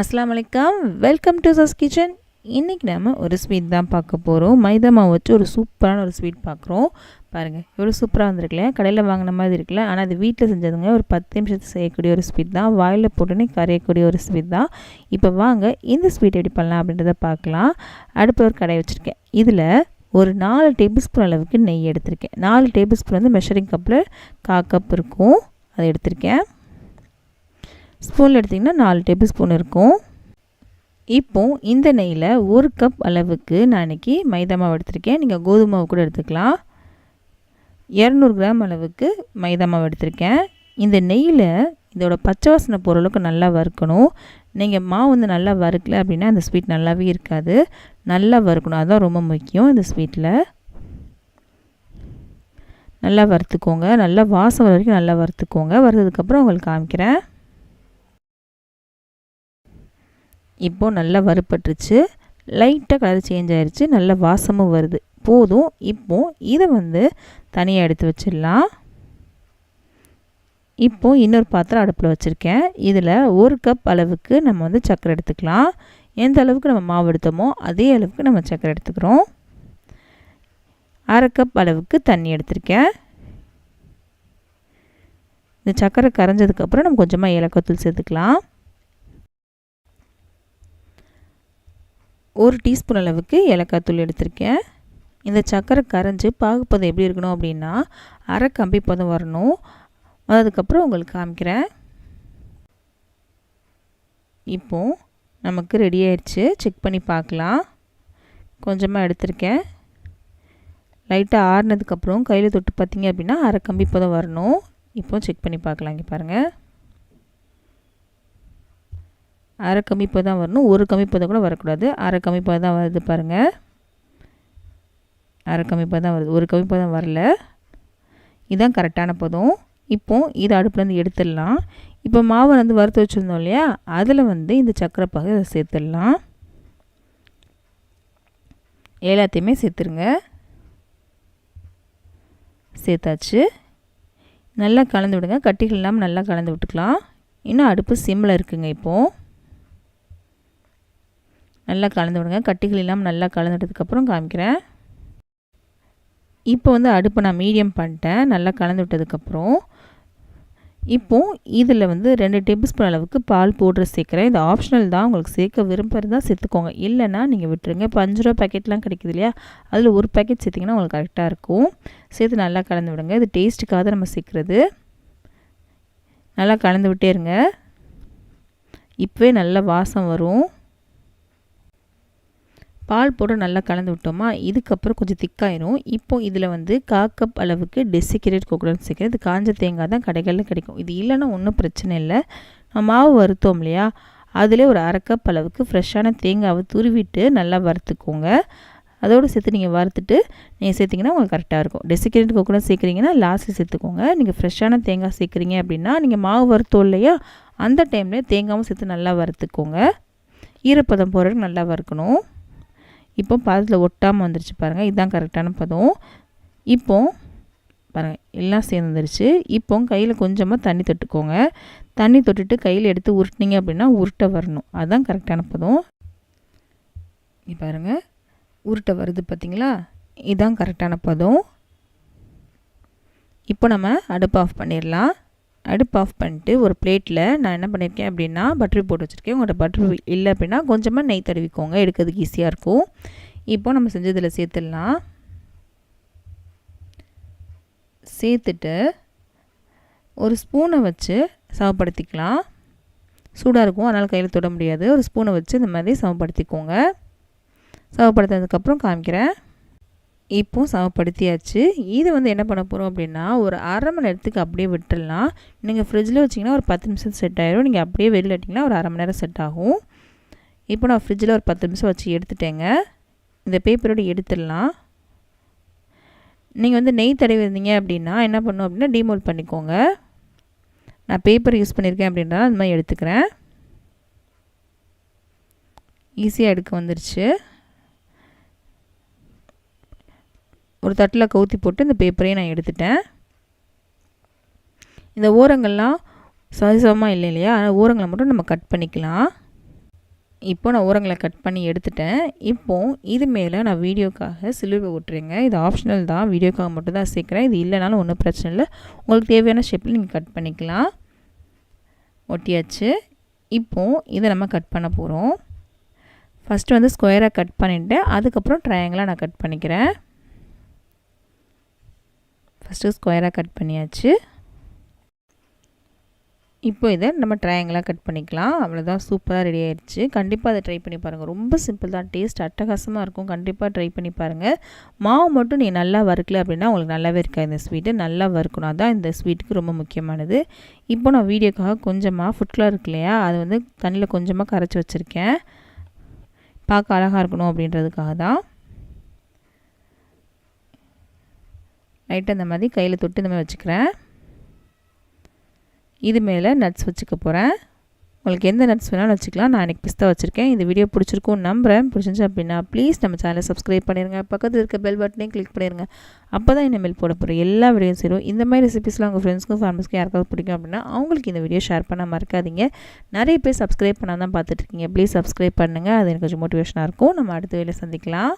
அஸ்லாம் வலைக்கம் welcome to சஸ் kitchen இன்றைக்கி நம்ம ஒரு ஸ்வீட் தான் பார்க்க போகிறோம் மைதா மாவு வச்சு ஒரு சூப்பரான ஒரு ஸ்வீட் பார்க்குறோம். பாருங்கள் எவ்வளோ சூப்பராக வந்திருக்குல்ல கடையில் வாங்கின மாதிரி இருக்குல்ல? ஆனால் அது வீட்டில் செஞ்சதுங்க. ஒரு பத்து நிமிஷத்து செய்யக்கூடிய ஒரு ஸ்வீட் தான். வாயில் போட்டுன்னு கரையக்கூடிய ஒரு ஸ்வீட் தான். இப்போ வாங்க இந்த ஸ்வீட் எப்படி பண்ணலாம் அப்படின்றத பார்க்கலாம். அடுப்பு ஒரு கடை வச்சுருக்கேன். இதில் ஒரு நாலு டேபிள் ஸ்பூன் அளவுக்கு நெய் எடுத்திருக்கேன். நாலு டேபிள் ஸ்பூன் வந்து மெஷரிங் கப்பில் கா கப் இருக்கும். அதை எடுத்திருக்கேன். ஸ்பூனில் எடுத்திங்கன்னா நாலு டேபிள் ஸ்பூன் இருக்கும். இப்போ இந்த நெய்யில் ஒரு கப் அளவுக்கு நான் இன்றைக்கி மைதா மாவு எடுத்திருக்கேன். நீங்கள் கோதுமை மாவு கூட எடுத்துக்கலாம். இரநூறு கிராம் அளவுக்கு மைதா மாவு எடுத்திருக்கேன். இந்த நெய்யில் இதோட பச்சை வாசனை பொருளுக்கு நல்லா வறுக்கணும். நீங்கள் மாவு வந்து நல்லா வறுக்கல அப்படின்னா அந்த ஸ்வீட் நல்லாவே இருக்காது. நல்லா வறுக்கணும். அதுதான் ரொம்ப முக்கியம் இந்த ஸ்வீட்டில் நல்லா வறுத்துக்கோங்க. நல்லா வாசம் வரைக்கும் நல்லா வறுத்துக்கோங்க. வறுத்ததுக்கப்புறம் உங்களுக்கு காமிக்கிறேன். இப்போது நல்லா வறுப்பட்டுருச்சு லைட்டாக கலர் சேஞ்ச் ஆயிடுச்சு நல்ல வாசமும் வருது. போதும். இப்போது இதை வந்து தனியாக எடுத்து வச்சிடலாம். இப்போது இன்னொரு பாத்திரம் அடுப்பில் வச்சுருக்கேன். இதில் ஒரு கப் அளவுக்கு நம்ம வந்து சக்கரை எடுத்துக்கலாம். எந்த அளவுக்கு நம்ம மாவு எடுத்தோமோ அதே அளவுக்கு நம்ம சக்கரை எடுத்துக்கிறோம். அரை கப் அளவுக்கு தண்ணி எடுத்திருக்கேன். இந்த சக்கரை கரைஞ்சதுக்கப்புறம் நம்ம கொஞ்சமாக ஏலக்காய் சேர்த்துக்கலாம். ஒரு டீஸ்பூன் அளவுக்கு ஏலக்காய் தூள் எடுத்திருக்கேன். இந்த சர்க்கரை கரைஞ்சி பாகுப்பதம் எப்படி இருக்கணும் அப்படின்னா அரை கம்பி பதம் வரணும். அதுக்கப்புறம் உங்களுக்கு காமிக்கிறேன். இப்போது நமக்கு ரெடி ஆயிடுச்சு செக் பண்ணி பார்க்கலாம். கொஞ்சமாக எடுத்திருக்கேன். லைட்டாக ஆறுனதுக்கப்புறம் கையில் தொட்டு பார்த்தீங்க அப்படின்னா அரை கம்பி பதம் வரணும். இப்போ செக் பண்ணி பார்க்கலாம் இங்கே பாருங்கள் அரை கம்மி தான் வரணும் ஒரு கம்மி கூட வரக்கூடாது. அரை கமிப்பாக தான் வருது பாருங்கள் அரை கமிப்பாக தான் வருது. ஒரு கமிப்பாக தான் வரல. இதுதான் கரெக்டான பதம். இப்போது இதை அடுப்புலேருந்து எடுத்துடலாம். இப்போ மாவை வந்து வறுத்து வச்சுருந்தோம் இல்லையா? அதில் வந்து இந்த சக்கரை பாகு சேர்த்துடலாம். எல்லாத்தையுமே சேர்த்துருங்க. சேர்த்தாச்சு. நல்லா கலந்து விடுங்க. கட்டிகள் இல்லாமல் நல்லா கலந்து விட்டுக்கலாம். இன்னும் அடுப்பு சிம்மில் இருக்குங்க இப்போது நல்லா கலந்து விடுங்க. கட்டிகள் இல்லாமல் நல்லா கலந்து விட்டதுக்கப்புறம் காமிக்கிறேன். இப்போ வந்து அடுப்பை நான் மீடியம் பண்ணிட்டேன். நல்லா கலந்து விட்டதுக்கப்புறம் இப்போது இதில் வந்து ரெண்டு டேபிள் ஸ்பூன் அளவுக்கு பால் பவுட்ரு சேர்க்குறேன். இது ஆப்ஷனல் தான். உங்களுக்கு சேர்க்க விரும்புகிறதா சேர்த்துக்கோங்க. இல்லைன்னா நீங்கள் விட்டுருங்க. இப்போ அஞ்சு ரூபா பேக்கெட்லாம் கிடைக்குது இல்லையா? அதில் ஒரு பேக்கெட் சேர்த்திங்கன்னா உங்களுக்கு கரெக்டாக இருக்கும். சேர்த்து நல்லா கலந்து விடுங்க. இது டேஸ்ட்டுக்காக நம்ம சேர்க்குறது. நல்லா கலந்து விட்டே இருங்க. இப்போவே நல்ல வாசம் வரும். பால் போட்டு நல்லா கலந்து விட்டோமா? இதுக்கப்புறம் கொஞ்சம் திக்காயிரும். இப்போ இதில் வந்து கா கப் அளவுக்கு டெசிகேட்டட் கோகோனட் சேர்க்குறது இது காஞ்ச தேங்காய் தான் கடைகளில் கிடைக்கும். இது இல்லைன்னா ஒன்றும் பிரச்சனை இல்லை. மாவு வறுத்தோம் இல்லையா? அதிலே ஒரு அரை கப் அளவுக்கு ஃப்ரெஷ்ஷான தேங்காவை துருவிட்டு நல்லா வறுத்துக்கோங்க. அதோடு சேர்த்து நீங்கள் வறுத்துட்டு நீங்கள் சேர்த்திங்கன்னா உங்களுக்கு கரெக்டாக இருக்கும். டெசிகேட்டட் கோகோனட் சேர்க்குறீங்கன்னா லாஸ்ட்டு சேர்த்துக்கோங்க. நீங்கள் ஃப்ரெஷ்ஷான தேங்காய் சேர்க்குறீங்க அப்படின்னா நீங்கள் மாவு வறுத்தோம் இல்லையா? அந்த டைம்லேயே தேங்காயும் சேர்த்து நல்லா வறுத்துக்கோங்க. ஈரப்பதம் போகிறதுக்கு நல்லா வறுக்கணும். இப்போ பதத்தில் ஒட்டாமல் வந்துருச்சு பாருங்கள் இதுதான் கரெக்டான பதம். இப்போ பாருங்கள் எல்லாம் சேர்ந்துருச்சு இப்போ கையில் கொஞ்சமாக தண்ணி தொட்டுக்கோங்க. தண்ணி தொட்டுட்டு கையில் எடுத்து உருட்டினீங்க அப்படின்னா உருட்டை வரணும். அதுதான் கரெக்டான பதம். இங்கே பாருங்கள் உருட்டை வருது பார்த்திங்களா இதுதான் கரெக்டான பதம். இப்போ நம்ம அடுப்பு ஆஃப் பண்ணிடலாம். அடுப்பு ஆஃப் பண்ணிட்டு ஒரு பிளேட்டில் நான் என்ன பண்ணியிருக்கேன் அப்படின்னா பட்டரி போட்டு வச்சுருக்கேன். உங்கள்கிட்ட பட்டர் இல்லை அப்படின்னா கொஞ்சமாக நெய் தடவிக்கோங்க. எடுக்கிறதுக்கு ஈஸியாக இருக்கும். இப்போ நம்ம செஞ்சதில் சேர்த்துடலாம். சேர்த்துட்டு ஒரு ஸ்பூனை வச்சு சமப்படுத்திக்கலாம். சூடாக இருக்கும். அதனால் கையில் தொட முடியாது. ஒரு ஸ்பூனை வச்சு இந்த மாதிரி சமப்படுத்திக்கோங்க. சமப்படுத்தினதுக்கப்புறம் காமிக்கிறேன். இப்போது சமப்படுத்தியாச்சு. இது வந்து என்ன பண்ண போகிறோம் அப்படின்னா ஒரு அரை மணி நேரத்துக்கு அப்படியே விட்டுடலாம் நீங்கள் ஃப்ரிட்ஜில் வச்சிங்கன்னா ஒரு பத்து நிமிஷம் செட் ஆகிடும் நீங்கள் அப்படியே வெளியில் விட்டிங்கன்னா ஒரு அரை மணி நேரம் செட் ஆகும். இப்போ நான் ஃப்ரிட்ஜில் ஒரு பத்து நிமிஷம் வச்சு எடுத்துட்டேங்க. இந்த பேப்பரோடு எடுத்துடலாம். நீங்கள் வந்து நெய் தடவி இருந்தீங்க அப்படின்னா என்ன பண்ணும் அப்படின்னா டிமோல் பண்ணிக்கோங்க. நான் பேப்பர் யூஸ் பண்ணியிருக்கேன் அப்படின்றனால அந்த மாதிரி எடுத்துக்கிறேன். ஈஸியாக எடுக்க வந்துருச்சு. ஒரு தட்டில் கவுத்தி போட்டு இந்த பேப்பரையும் நான் எடுத்துட்டேன். இந்த ஓரங்கள்லாம் சதசமாக இல்லை இல்லையா? ஆனால் ஓரங்களை மட்டும் நம்ம கட் பண்ணிக்கலாம். இப்போ நான் ஓரங்களை கட் பண்ணி எடுத்துட்டேன். இப்போ இது மேலே நான் வீடியோக்காக சிலுவை விட்டுருங்க இது ஆப்ஷனல் தான். வீடியோக்காக மட்டும் தான் சேர்க்குறேன். இது இல்லைனாலும் ஒன்றும் பிரச்சனை இல்லை. உங்களுக்கு தேவையான ஷேப்பில் நீங்கள் கட் பண்ணிக்கலாம். ஒட்டியாச்சு. இப்போது இதை நம்ம கட் பண்ண போகிறோம் ஃபஸ்ட்டு வந்து ஸ்கொயராக கட் பண்ணிவிட்டு அதுக்கப்புறம் ட்ரையாங்கிளாக நான் கட் பண்ணிக்கிறேன். ஃபஸ்ட்டு ஸ்கொயராக கட் பண்ணியாச்சு. இப்போ இதை நம்ம ட்ரையாங்கிளாக கட் பண்ணிக்கலாம். அவ்வளோதான் சூப்பராக ரெடி ஆயிடுச்சு கண்டிப்பாக அதை ட்ரை பண்ணி பாருங்கள் ரொம்ப சிம்பிள் தான். டேஸ்ட் அட்டகாசமாக இருக்கும். கண்டிப்பாக ட்ரை பண்ணி பாருங்கள் மாவு மட்டும் நீ நல்லா வறுக்கல அப்படின்னா உங்களுக்கு நல்லாவே இருக்காது இந்த ஸ்வீட்டு நல்லா வறுக்கணும். அதான் இந்த ஸ்வீட்டுக்கு ரொம்ப முக்கியமானது. இப்போ நான் வீடியோக்காக கொஞ்சமாக ஃபுட் கலர் இருக்கு இல்லையா? அது வந்து தண்ணியில் கொஞ்சமாக கரைச்சி வச்சுருக்கேன். பார்க்க அழகாக இருக்கணும் அப்படின்றதுக்காக தான் நைட்டு அந்த மாதிரி கையில் தொட்டு இந்த மாதிரி வச்சுக்கிறேன். இது மேலே நட்ஸ் வச்சுக்க போகிறேன் உங்களுக்கு எந்த நட்ஸ் வேணாலும் வச்சுக்கலாம். நான் எனக்கு பிஸ்தா வச்சுருக்கேன். இந்த வீடியோ பிடிச்சிருக்கும் நம்புகிறேன் பிடிச்சிருந்துச்சு அப்படின்னா ப்ளீஸ் நம்ம சேனலை சப்ஸ்கிரைப் பண்ணிடுங்க பக்கத்தில் இருக்க பெல் பட்டனையும் கிளிக் பண்ணிடுங்க அப்போ தான் இனிமேல் போட போகிறோம் எல்லா வீடியோ சேரும். இந்த மாதிரி ரெசிபிஸ்லாம் உங்கள் ஃப்ரெண்ட்ஸ்க்கும் ஃபேமிலிஸ்க்கும் யாருக்காவது பிடிக்கும் அப்படின்னா அவங்களுக்கு இந்த வீடியோ ஷேர் பண்ண மறக்காதீங்க. நிறைய பேர் சப்ஸ்கிரைப் பண்ணால் தான் பார்த்துட்ருக்கீங்க ப்ளீஸ் சப்ஸ்கிரைப் பண்ணுங்கள் அது எனக்கு கொஞ்சம் மோட்டிவேஷனாக இருக்கும். நம்ம அடுத்த வேலை சந்திக்கலாம்.